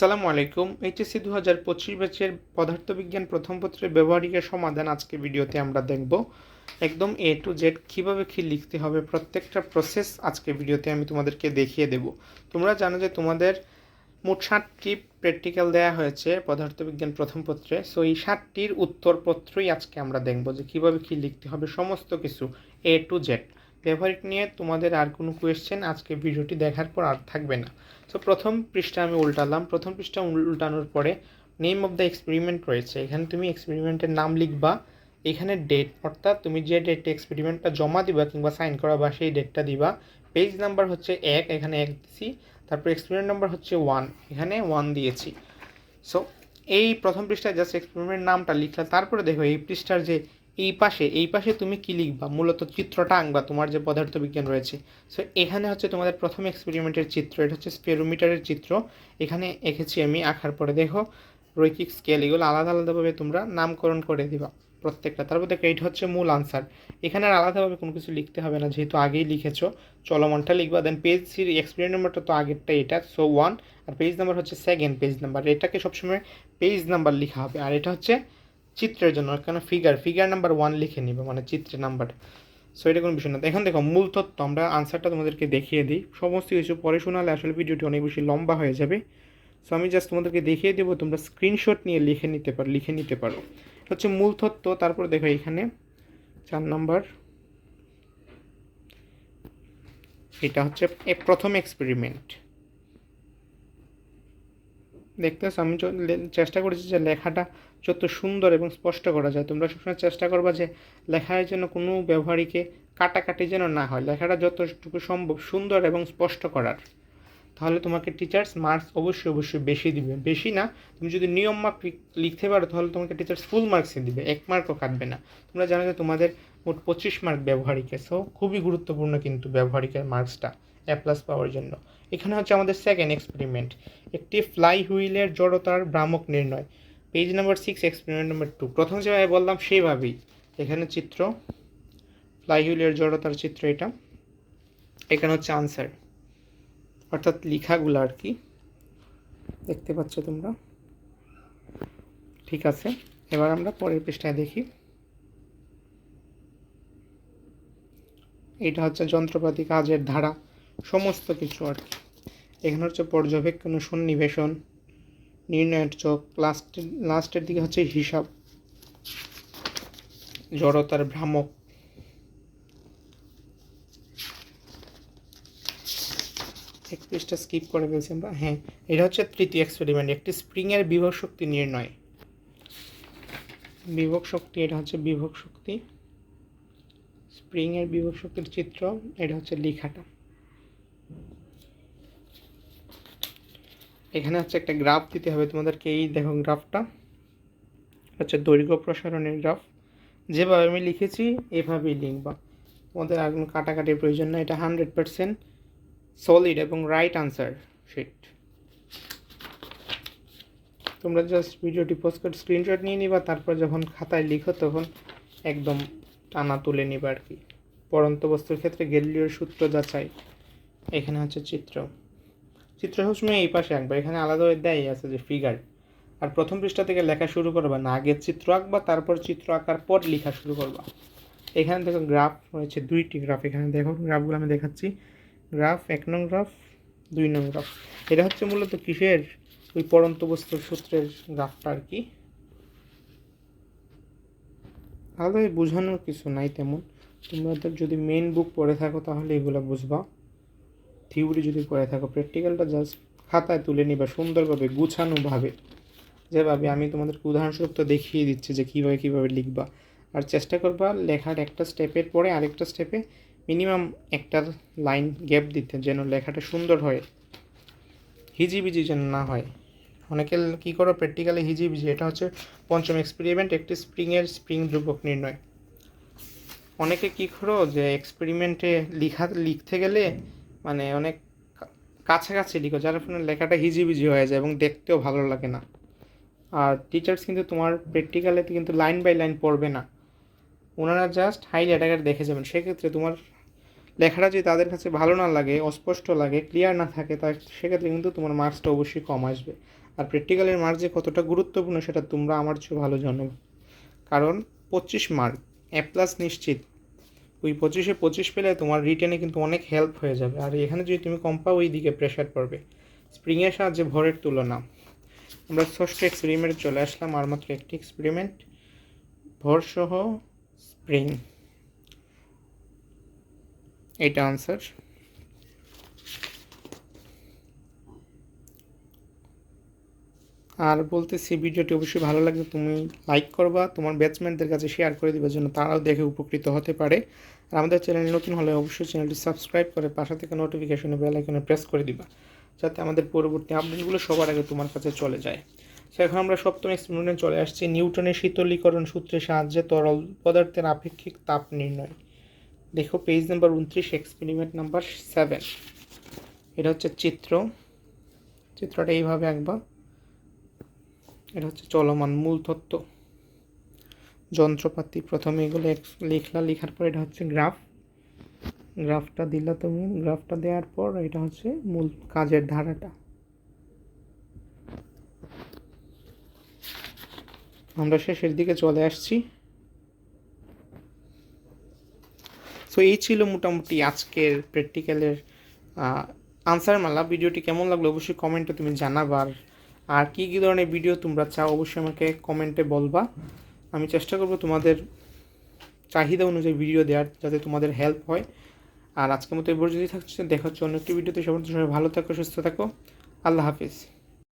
আসসালামু আলাইকুম। এইচএসসি দু হাজার পঁচিশ ব্যাচের পদার্থবিজ্ঞান প্রথম পত্রের ব্যবহারিকের সমাধান আজকে ভিডিওতে আমরা দেখব। একদম এ টু জেড কীভাবে কী লিখতে হবে, প্রত্যেকটা প্রসেস আজকে ভিডিওতে আমি তোমাদেরকে দেখিয়ে দেব। তোমরা জানো যে তোমাদের মোট ষাটটি প্র্যাকটিক্যাল দেওয়া হয়েছে পদার্থবিজ্ঞান প্রথম পত্রে। সো এই ষাটটির উত্তরপত্রই আজকে আমরা দেখব যে কীভাবে কী লিখতে হবে, সমস্ত কিছু এ টু জেড ব্যবহারিক নিয়ে তোমাদের আর কোনো কোয়েশ্চেন আজকে ভিডিওটি দেখার পর আর থাকবে না। সো প্রথম পৃষ্ঠা আমি উল্টালাম। প্রথম পৃষ্ঠা উল্টানোর পরে নেম অফ দ্য এক্সপেরিমেন্ট রয়েছে। এখানে তুমি এক্সপেরিমেন্টের নাম লিখবা। এখানে ডেট অর্থাৎ তুমি যে ডেটে এক্সপেরিমেন্টটা জমা দিবা কিংবা সাইন করা বা সেই ডেটটা দিবা পেজ নাম্বার হচ্ছে এক, এখানে এক দিছি। তারপর এক্সপেরিমেন্ট নাম্বার হচ্ছে ওয়ান এখানে ওয়ান দিয়েছি। সো এই প্রথম পৃষ্ঠায় জাস্ট এক্সপেরিমেন্ট নামটা লিখলা। তারপরে দেখো এই পৃষ্ঠার যে এই পাশে এই পাশে তুমি কী লিখবা? মূলত চিত্রটা আঁকবা, তোমার যে পদার্থবিজ্ঞান রয়েছে। সো এখানে হচ্ছে তোমাদের প্রথম এক্সপেরিমেন্টের চিত্র, এটা হচ্ছে স্পেরোমিটারের চিত্র। এখানে এঁকেছি আমি আঁকার পরে, দেখো, রৈখিক স্কেল এগুলো আলাদা আলাদাভাবে তোমরা নামকরণ করে দিবা প্রত্যেকটা। তারপর দেখো এইটা হচ্ছে মূল আনসার এখানে আর আলাদাভাবে কোনো কিছু লিখতে হবে না, যেহেতু আগেই লিখেছো। চলমানটা লিখবা দেন পেজ সির এক্সপেরিমেন্ট নাম্বারটা তো আগেরটা এটা। সো ওয়ান আর পেজ নাম্বার হচ্ছে সেকেন্ড পেজ নাম্বার এটাকে সবসময় পেজ নাম্বার লেখা হবে। আর এটা হচ্ছে চিত্রের জন্য, কেন ফিগার ফিগার নাম্বার ওয়ান লিখে নিবে মানে চিত্রের নাম্বার সো এটা কোনো বিষয় না। এখন দেখো, মূল তত্ত্ব, আমরা আনসারটা তোমাদেরকে দেখিয়ে দিই। সমস্ত কিছু পরে শোনালে আসলে ভিডিওটি অনেক বেশি লম্বা হয়ে যাবে। সো আমি জাস্ট তোমাদেরকে দেখিয়ে দেবো, তোমরা স্ক্রিনশট নিয়ে লিখে নিতে পারো, লিখে নিতে পারো। হচ্ছে মূল তত্ত্ব, তারপর দেখো এখানে, চার নাম্বার এটা হচ্ছে প্রথম এক্সপেরিমেন্ট দেখতেছ আমি চেষ্টা করেছি যে লেখাটা যত সুন্দর এবং স্পষ্ট করা যায়। তোমরা সবসময় চেষ্টা করবা যে লেখায় যেন কোনো ব্যবহারিকে কাটাকাটি যেন না হয়। লেখাটা যতটুকু সম্ভব সুন্দর এবং স্পষ্ট করার। তাহলে তোমাকে টিচার্স মার্কস অবশ্যই অবশ্যই বেশি দিবে। বেশি না, তুমি যদি নিয়ম মার্ক লিখতে পারো, তাহলে তোমাকে টিচার্স ফুল মার্কসই দিবে। এক মার্কও কাটবে না। তোমরা জানো যে তোমাদের মোট পঁচিশ মার্ক ব্যবহারিকে। সো খুবই গুরুত্বপূর্ণ কিন্তু ব্যবহারিকের মার্কসটা এ প্লাস পাওয়ার জন্য। এখানে হচ্ছে আমাদের সেকেন্ড এক্সপেরিমেন্ট একটি ফ্লাই হুইলের জড়তার ভ্রামক নির্ণয়। Page number six experiment number two প্রথম যেভাবে বললাম, সেইভাবেই। এখানে চিত্র ফ্লাই হুইলের জড়তার চিত্র এটা। এখানে হচ্ছে আনসার অর্থাৎ লেখাগুলো আর কি। দেখতে পাচ্ছ তোমরা? ঠিক আছে। এবার আমরা পরের পৃষ্ঠায় দেখি। এটা হচ্ছে যন্ত্রপাতি কাজের ধারা। সমস্ত কিছু আর কি। এখানে হচ্ছে পর্যবেক্ষণ, সন্নিবেশন, নির্ণয়ের চোখ লাস্টের লাস্টের দিকে হচ্ছে হিসাব, জড়তার ভ্রামক। এক স্কিপ করে ফেলছি আমরা। হ্যাঁ এটা হচ্ছে তৃতীয় এক্সপেরিমেন্ট একটি স্প্রিংয়ের বিভব শক্তি নির্ণয়। বিভব শক্তি, এটা হচ্ছে বিভব শক্তি। স্প্রিংয়ের বিভব শক্তির চিত্র, এটা হচ্ছে লেখাটা। এখানে হচ্ছে একটা গ্রাফ দিতে হবে তোমাদেরকে, এই দেখো গ্রাফটা হচ্ছে দৈর্ঘ্য প্রসারণের গ্রাফ যেভাবে আমি লিখেছি, এভাবেই লিখবা। তোমাদের আর কোনো কাটাকাটির প্রয়োজন না এটা হান্ড্রেড পারসেন্ট সলিড এবং রাইট আনসার শিট তোমরা জাস্ট ভিডিওটি পোস্ট করে স্ক্রিনশট নিয়ে নিবা, তারপর যখন খাতায় লিখো তখন একদম টানা তুলে নিবা আর কি। পরন্ত বস্তুর ক্ষেত্রে গেলিওর সূত্র যাচাই। এখানে হচ্ছে চিত্র। চিত্র সবসময় এই পাশে আঁকবা। এখানে আলাদা দেয় আছে যে ফিগার আর প্রথম পৃষ্ঠা থেকে লেখা শুরু করবা, না আগে চিত্র আঁকবা, তারপর চিত্র আঁকার পর লেখা শুরু করবা। এখানে দেখো গ্রাফ রয়েছে দুইটি গ্রাফ এখানে দেখো গ্রাফগুলো আমি দেখাচ্ছি। গ্রাফ এক নং গ্রাফ দুই নং গ্রাফ এটা হচ্ছে মূলত কিসের? ওই পরন্ত বস্তুর সূত্রের গ্রাফটা আর কি। আলাদাভাবে বোঝানোর কিছু নাই তেমন। তোমাদের যদি মেন বুক পড়ে থাকো তাহলে এগুলো বুঝবা। থিওরি যদি পড়ে থাকো প্র্যাকটিক্যালটা জাস্ট খাতায় তুলে নিবা, সুন্দরভাবে, গুছানোভাবে। যেভাবে আমি তোমাদেরকে উদাহরণস্বরূপ তো দেখিয়ে দিচ্ছি যে কীভাবে কীভাবে লিখবা। আর চেষ্টা করবা লেখার একটা স্টেপের পরে আরেকটা স্টেপে মিনিমাম একটা লাইন গ্যাপ দিতে, যেন লেখাটা সুন্দর হয়, হিজিবিজি যেন না হয়। অনেকে কী করো প্র্যাকটিক্যালি হিজিবিজি, এটা হচ্ছে পঞ্চম এক্সপেরিমেন্ট একটি স্প্রিংয়ের স্প্রিং ধ্রুবক নির্ণয়। অনেকে কী করো, যে এক্সপেরিমেন্টে লিখা, লিখতে গেলে মানে অনেক কাছাকাছি লিখো যার ফলে লেখাটা হিজিবিজি হয়ে যায় এবং দেখতেও ভালো লাগে না। আর টিচার্স কিন্তু তোমার প্র্যাকটিক্যালেতে কিন্তু লাইন বাই লাইন পড়বে না। ওনারা জাস্ট হাইলাইট আকারে দেখে যাবেন। সেক্ষেত্রে তোমার লেখাটা যদি তাদের কাছে ভালো না লাগে, অস্পষ্ট লাগে ক্লিয়ার না থাকে তা সেক্ষেত্রে কিন্তু তোমার মার্কসটা অবশ্যই কম আসবে। আর প্র্যাকটিক্যালের মার্ক যে কতটা গুরুত্বপূর্ণ সেটা তোমরা আমার চেয়ে ভালো জানো। কারণ পঁচিশ মার্ক এ প্লাস নিশ্চিত। ওই পঁচিশে পঁচিশ পেলে তোমার রিটেনে কিন্তু অনেক হেল্প হয়ে যাবে। আর এখানে যদি তুমি কম পাও ওই দিকে প্রেশার পড়বে স্প্রিংয়ের সাহায্যে ভরের তুলনা। আমরা ষষ্ঠ এক্সপেরিমেন্টে চলে আসলাম, আর মাত্র একটি এক্সপেরিমেন্ট ভরসহ স্প্রিং এটা আনসার আর বলতেছি ভিডিওটি অবশ্যই ভালো লাগলে তুমি লাইক করবা, তোমার ব্যাটসম্যানদের কাছে শেয়ার করে দিবার জন্য তারাও দেখে উপকৃত হতে পারে। আর আমাদের চ্যানেল নতুন হলে অবশ্যই চ্যানেলটি সাবস্ক্রাইব করে পাশে থেকে নোটিফিকেশনে বেল আইকনে প্রেস করে দিবা, যাতে আমাদের পরবর্তী আপডেটগুলো সবার আগে তোমার কাছে চলে যায়। সো এখন আমরা সপ্তম এক্সপেরিমেন্টে চলে আসছি, নিউটনের শীতলীকরণ সূত্রের সাহায্যে তরল পদার্থের আপেক্ষিক তাপ নির্ণয়। দেখো পেজ নাম্বার উনত্রিশ এক্সপেরিমেন্ট নাম্বার সেভেন এটা হচ্ছে চিত্র। চিত্রটা এইভাবে আঁকবা। এটা হচ্ছে চলমান মূল তত্ত্ব। যন্ত্রপাতি প্রথমে এগুলো লিখলা, লেখার পর এটা হচ্ছে গ্রাফ। গ্রাফটা দিলা তুমি, গ্রাফটা দেওয়ার পর এটা হচ্ছে মূল কাজের ধারাটা। আমরা শেষের দিকে চলে আসছি। সো এই ছিল মোটামুটি আজকের প্র্যাকটিক্যালের আনসার মালা। ভিডিওটি কেমন লাগল অবশ্যই কমেন্টে তুমি জানাবার আর কী কী ধরনের ভিডিও তোমরা চাও, অবশ্যই আমাকে কমেন্টে বলবা। আমি চেষ্টা করব তোমাদের চাহিদা অনুযায়ী ভিডিও দেওয়ার যাতে তোমাদের হেল্প হয়। আর আজকের মতো এবার যদি থাকছে। দেখা হচ্ছে অন্য একটি ভিডিওতে সবার সবাই ভালো থাকো, সুস্থ থাকো। আল্লাহ হাফিজ।